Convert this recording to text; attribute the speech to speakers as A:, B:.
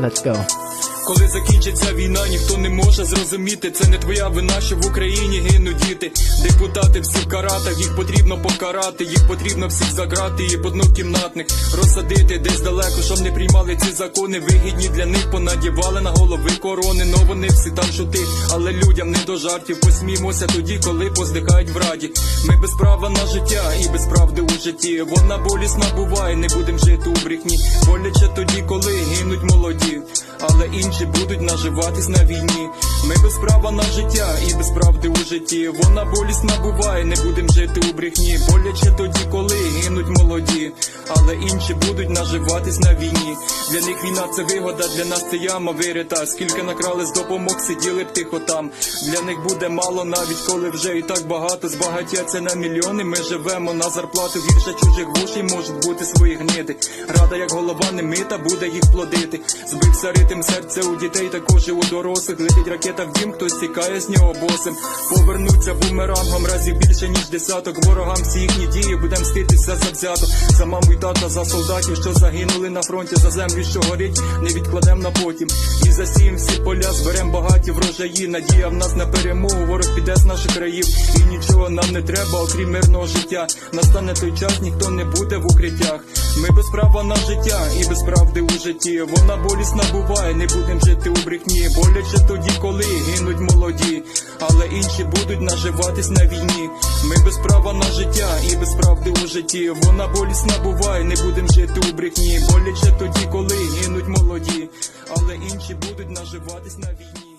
A: Let's go.
B: Коли закінчиться війна, ніхто не може зрозуміти. Це не твоя вина, що в Україні гинуть діти. Депутати всіх каратах, їх потрібно покарати, їх потрібно всіх заграти і в однокімнатних розсадити десь далеко, щоб не приймали ці закони. Вигідні для них понадівали на голови корони. Но вони всі там шути, але людям не до жартів. Посмімося тоді, коли поздихають в раді. Ми без права на життя і без правди житті. Вона болісна буває, не будем жити у брехні. Боляче тоді, коли гинуть молоді, але інші будуть наживатись на війні. Ми без права на життя і без правди у житті. Вона болісна буває, не будем жити у брехні. Боляче тоді, коли гинуть молоді, але інші будуть наживатись на війні. Для них війна це вигода, для нас це яма вирита. Скільки накрали з допомог, сиділи б тихо там. Для них буде мало, навіть коли вже і так багато збагатяться на мільйони. Ми живемо на зарплату гірше чужих грошей можуть бути свої гниди. Рада, як голова не мита, буде їх плодити. Збився ритм серця у дітей, також і у дорослих. Летить ракета в дім, хтось тікає з нього босим. Повернуться бумерангом разів більше, ніж десяток. Ворогам всі їхні дії будем мститися завзято. За маму й тата, за солдатів, що загинули на фронті, за землю, що горить, не відкладем на потім. І засієм всі поля, зберем багаті врожаї. Надія в нас на перемогу, ворог піде з наших країв. І нічого нам не треба, окрім мирного життя. Настане той час, ніхто не буде в укриттях. Ми без права на життя і без правди у житті. Вона болісна буває, не будем жити у брехні. Боляче тоді, коли гинуть молоді, але інші будуть наживатись на війні. Ми без права на життя і без правди у житті. Вона болісна буває, не будем жити у брехні. Боляче тоді, коли гинуть молоді, але інші будуть наживатись на війні.